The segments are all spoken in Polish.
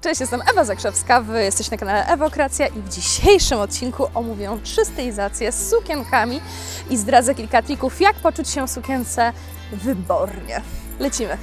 Cześć, jestem Ewa Zakrzewska, Wy na kanale Ewokracja i w dzisiejszym odcinku omówię trzy stylizacje z sukienkami i zdradzę kilka trików, jak poczuć się w sukience wybornie. Lecimy!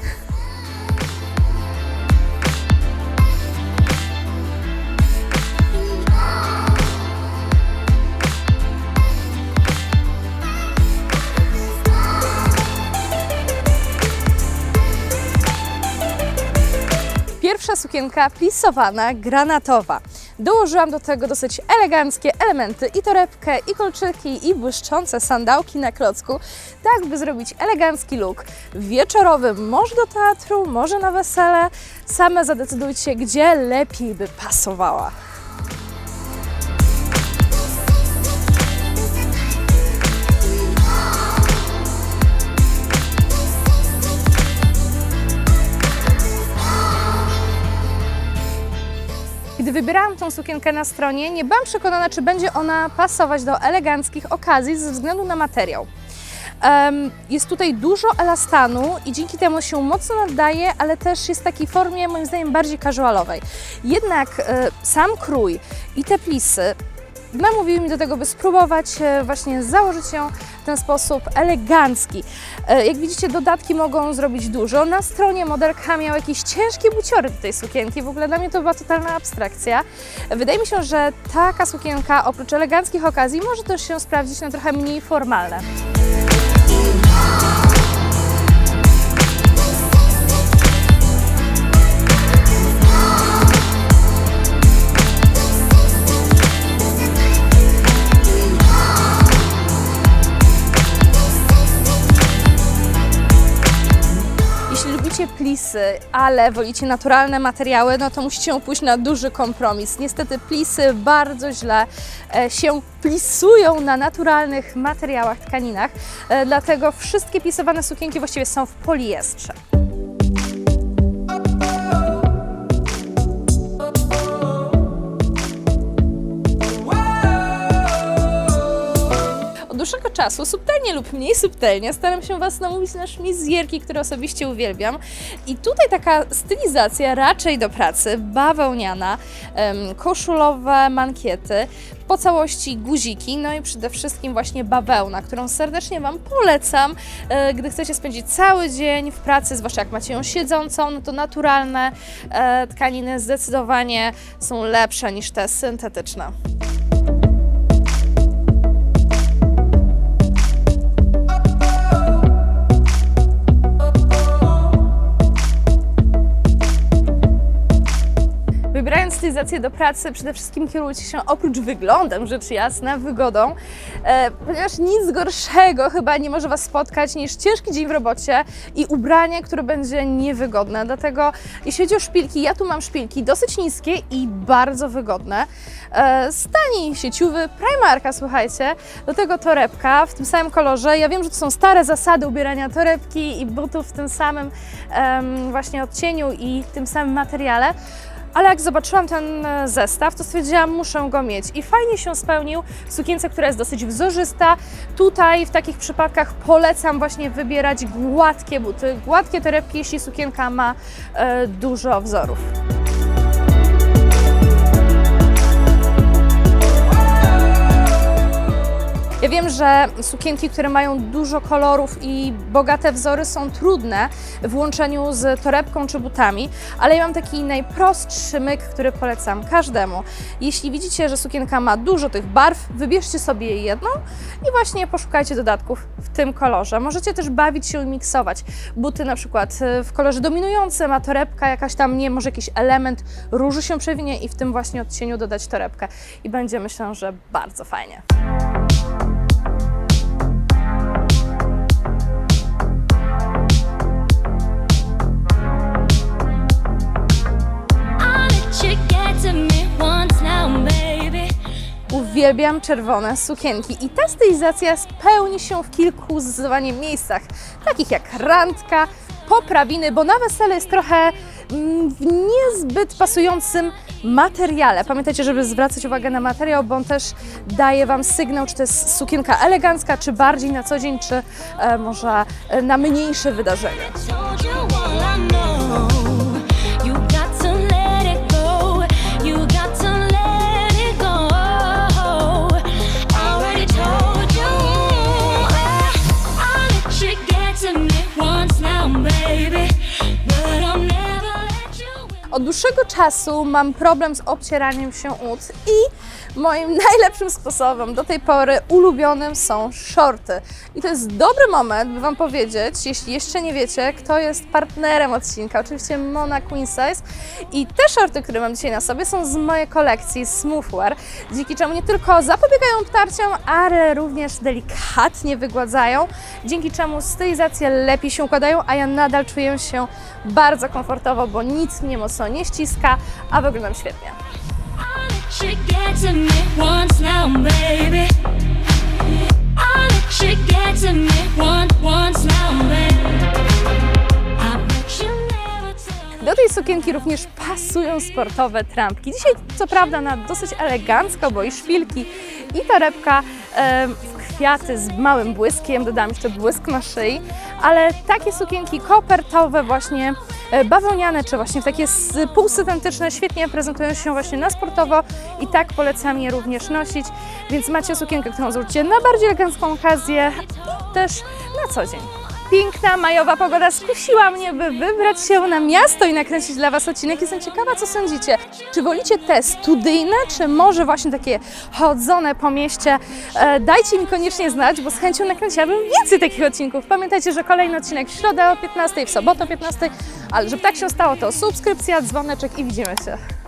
Pierwsza sukienka plisowana, granatowa. Dołożyłam do tego dosyć eleganckie elementy i torebkę, i kolczyki, i błyszczące sandałki na klocku, tak by zrobić elegancki look wieczorowy, może do teatru, może na wesele. Same zadecydujcie, gdzie lepiej by pasowała. Wybierałam tą sukienkę na stronie, nie byłam przekonana, czy będzie ona pasować do eleganckich okazji ze względu na materiał. Jest tutaj dużo elastanu i dzięki temu się mocno nadaje, ale też jest w takiej formie, moim zdaniem, bardziej casualowej. Jednak e, sam krój i te plisy namówiły mi do tego, by spróbować e, właśnie założyć ją w ten sposób elegancki. E, Jak widzicie, dodatki mogą zrobić dużo. Na stronie modelka miał jakieś ciężkie buciory do tej sukienki. W ogóle dla mnie to była totalna abstrakcja. Wydaje mi się, że taka sukienka oprócz eleganckich okazji może też się sprawdzić na trochę mniej formalne. Lubicie plisy, ale wolicie naturalne materiały, no to musicie pójść na duży kompromis. Niestety plisy bardzo źle e, się plisują na naturalnych materiałach, tkaninach, e, dlatego wszystkie plisowane sukienki właściwie są w poliestrze. Dłuższego czasu, subtelnie lub mniej subtelnie, staram się Was namówić na szmizjerki, które osobiście uwielbiam. I tutaj taka stylizacja raczej do pracy, bawełniana, koszulowe mankiety, po całości guziki, no i przede wszystkim właśnie bawełna, którą serdecznie Wam polecam, e, gdy chcecie spędzić cały dzień w pracy, zwłaszcza jak macie ją siedzącą, no to naturalne e, tkaniny zdecydowanie są lepsze niż te syntetyczne. Wybierając stylizację do pracy, przede wszystkim kierujcie się oprócz wyglądem, rzecz jasna, wygodą, e, ponieważ nic gorszego chyba nie może Was spotkać niż ciężki dzień w robocie i ubranie, które będzie niewygodne. Dlatego jeśli chodzi o szpilki, ja tu mam szpilki dosyć niskie i bardzo wygodne. E, z taniej sieciowy Primarka, słuchajcie, do tego torebka w tym samym kolorze. Ja wiem, że to są stare zasady ubierania torebki i butów w tym samym właśnie odcieniu i tym samym materiale. Ale jak zobaczyłam ten e, zestaw, to stwierdziłam, muszę go mieć. I fajnie się spełnił w sukience, która jest dosyć wzorzysta. Tutaj w takich przypadkach polecam właśnie wybierać gładkie buty, gładkie torebki, jeśli sukienka ma e, dużo wzorów. Ja wiem, że sukienki, które mają dużo kolorów i bogate wzory są trudne w łączeniu z torebką czy butami, ale ja mam taki najprostszy myk, który polecam każdemu. Jeśli widzicie, że sukienka ma dużo tych barw, wybierzcie sobie jedną i właśnie poszukajcie dodatków w tym kolorze. Możecie też bawić się i miksować. Buty na przykład y, w kolorze dominującym, a torebka jakaś tam nie, może jakiś element róży się przewinie i w tym właśnie odcieniu dodać torebkę. I będzie myślę, że bardzo fajnie. Uwielbiam czerwone sukienki i ta stylizacja spełni się w kilku zdecydowanie miejscach, takich jak randka, poprawiny, bo na wesele jest trochę mm, w niezbyt pasującym materiale. Pamiętajcie, żeby zwracać uwagę na materiał, bo on też daje Wam sygnał, czy to jest sukienka elegancka, czy bardziej na co dzień, czy e, może na mniejsze wydarzenia. Dłuższego czasu mam problem z obcieraniem się ud i moim najlepszym sposobem do tej pory ulubionym są shorty. I to jest dobry moment, by Wam powiedzieć, jeśli jeszcze nie wiecie, kto jest partnerem odcinka. Oczywiście Mona Queen Size. I te shorty, które mam dzisiaj na sobie, są z mojej kolekcji Smoothwear, dzięki czemu nie tylko zapobiegają obtarciom, ale również delikatnie wygładzają, dzięki czemu stylizacje lepiej się układają, a ja nadal czuję się bardzo komfortowo, bo nic mnie mocno nie ściska, a wyglądam świetnie. Do tej sukienki również pasują sportowe trampki. Dzisiaj co prawda na dosyć elegancko, bo i szpilki, i torebka w kwiaty z małym błyskiem, dodam jeszcze błysk na szyi, ale takie sukienki kopertowe właśnie, e, bawełniane, czy właśnie takie półsyntetyczne świetnie prezentują się właśnie na sportowo i tak polecam je również nosić, więc macie sukienkę, którą zwrócicie na bardziej elegancką okazję i też na co dzień. Piękna majowa pogoda skusiła mnie, by wybrać się na miasto i nakręcić dla Was odcinek. Jestem ciekawa, co sądzicie. Czy wolicie te studyjne, czy może właśnie takie chodzone po mieście? E, dajcie mi koniecznie znać, bo z chęcią nakręciłabym więcej takich odcinków. Pamiętajcie, że kolejny odcinek w środę o 15, w sobotę o 15, ale żeby tak się stało, to subskrypcja, dzwoneczek i widzimy się.